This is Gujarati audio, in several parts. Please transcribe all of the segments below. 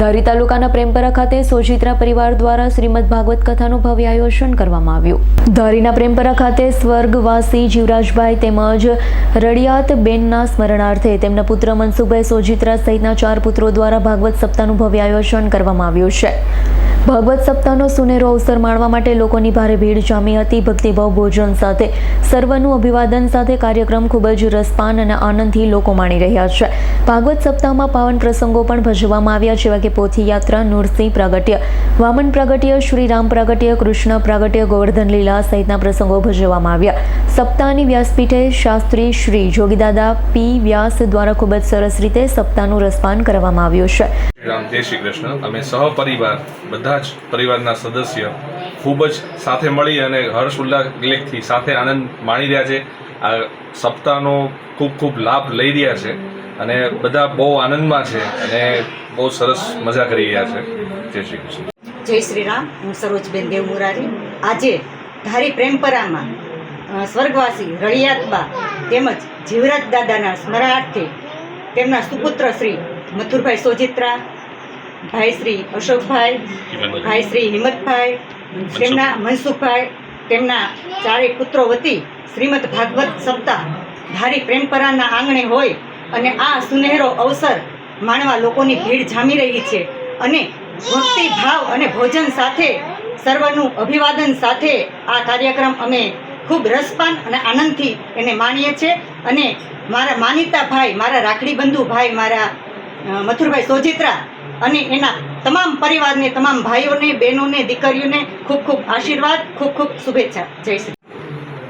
ધારી તાલુકાના પ્રેમપરા ખાતે સોજિત્રા પરિવાર દ્વારા શ્રીમદ ભાગવત કથાનું ભવ્ય આયોજન કરવામાં આવ્યું. ધારીના પ્રેમપરા ખાતે સ્વર્ગવાસી જીવરાજભાઈ તેમજ રડિયાત બેનના સ્મરણાર્થે તેમના પુત્ર મનસુખભાઈ સોજિત્રા સહિતના ચાર પુત્રો દ્વારા ભાગવત સપ્તાહનું ભવ્ય આયોજન કરવામાં આવ્યું છે. ભાગવત સપ્તાહનો સુનેરો અવસર માણવા માટે લોકોની ભારે ભીડ જામી હતી. ભક્તિભાવ ભોજન સાથે સર્વનું અભિવાદન સાથે કાર્યક્રમ ખૂબ જ રસપાન અને આનંદથી લોકો માણી રહ્યા છે. ભાગવત સપ્તાહમાં પાવન પ્રસંગો પણ ભજવવામાં આવ્યા, જેવા કે પોથી યાત્રા નૃસિંહ પ્રાગટ્ય, વામન પ્રાગટ્ય શ્રી રામ પ્રાગટ્ય, કૃષ્ણ પ્રાગટ્ય, ગોવર્ધન લીલા સહિતના પ્રસંગો ભજવવામાં આવ્યા. સપ્તાહની વ્યાસપીઠે શાસ્ત્રી શ્રી જોગીદાદા પી વ્યાસ દ્વારા ખૂબ જ સરસ રીતે સપ્તાહનું રસપાન કરવામાં આવ્યું છે. રામ જય શ્રી કૃષ્ણ. અમે સહપરિવાર બધા જ પરિવારના સદસ્ય ખૂબ જ સાથે મળી અને હર્ષ ઉલ્લાસથી સાથે આનંદ માણી રહ્યા છે. આ સપ્તાહનો ખૂબ ખૂબ લાભ લઈ રહ્યા છે અને બધા બહુ આનંદમાં છે અને બહુ સરસ મજા કરી રહ્યા છે. જય શ્રી કૃષ્ણ. જય શ્રી રામ. હું સરોજબેન દેવ મુરારી આજે ધારી પ્રેમપરામાં સ્વર્ગવાસી રળિયાતબા તેમજ જીવરાજ દાદાના સ્મરણાર્થે તેમના સુપુત્ર શ્રી મથુરભાઈ સોજિત્રા ભાઈ શ્રી અશોકભાઈ ભાઈ શ્રી હિંમતભાઈ તેમના મનસુખભાઈ તેમના ચારે પુત્રો વતી શ્રીમદ ભાગવત સપ્તાહ ધારી પ્રેમપરાના આંગણે હોય અને આ સુનહેરો અવસર માણવા લોકોની ભીડ જામી રહી છે અને ભક્તિ ભાવ અને ભોજન સાથે સર્વનું અભિવાદન સાથે આ કાર્યક્રમ અમે ખૂબ રસપાન અને આનંદથી એને માણીએ છીએ. અને મારા માનીતા ભાઈ મારા રાખડી બંધુ ભાઈ મારા મથુરભાઈ સોજિત્રા અને એના તમામ પરિવારને, તમામ ભાઈઓને, બહેનોને, દીકરીઓને ખૂબ ખૂબ આશીર્વાદ, ખૂબ ખૂબ શુભેચ્છા. જય શ્રી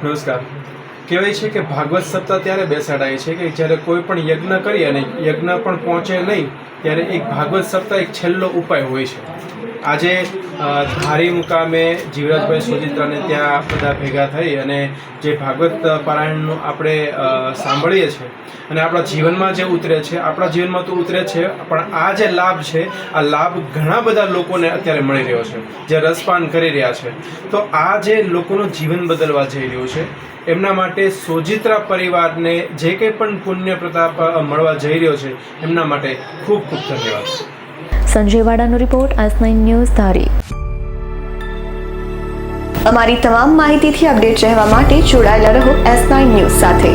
નમસ્કાર. કહેવાય છે કે ભાગવત સપ્તાહ ત્યારે બેસાડાય છે કે જ્યારે કોઈ પણ યજ્ઞ કરી અને યજ્ઞ પણ પહોંચે નહીં, ત્યારે એક ભાગવત સપ્તાહ એક છેલ્લો ઉપાય હોય છે. આજે ધારી મુકામે જીવરાજભાઈ સુચિત્રાને ત્યાં બધા ભેગા થઈ અને જે ભાગવત પારાયણનું આપણે સાંભળીએ છીએ અને આપણા જીવનમાં જે ઉતરે છે, આપણા જીવનમાં તો ઉતરે છે, પણ આ જે લાભ છે, આ લાભ ઘણા બધા લોકોને અત્યારે મળી રહ્યો છે, જે રસપાન કરી રહ્યા છે. તો આ જે લોકોનું જીવન બદલવા જઈ રહ્યું છે, એમના માટે સોજિત્રા પરિવારને જે કંઈ પણ પુણ્ય પ્રતાપ મળવા જઈ રહ્યો છે, એમના માટે ખૂબ ખૂબ ધન્યવાદ. Sanjay વાડાનો report S nine news Dhari. અમારી તમામ માહિતીથી અપડેટ રહેવા માટે જોડાયેલા રહો એસ નાઇન ન્યૂઝ સાથે.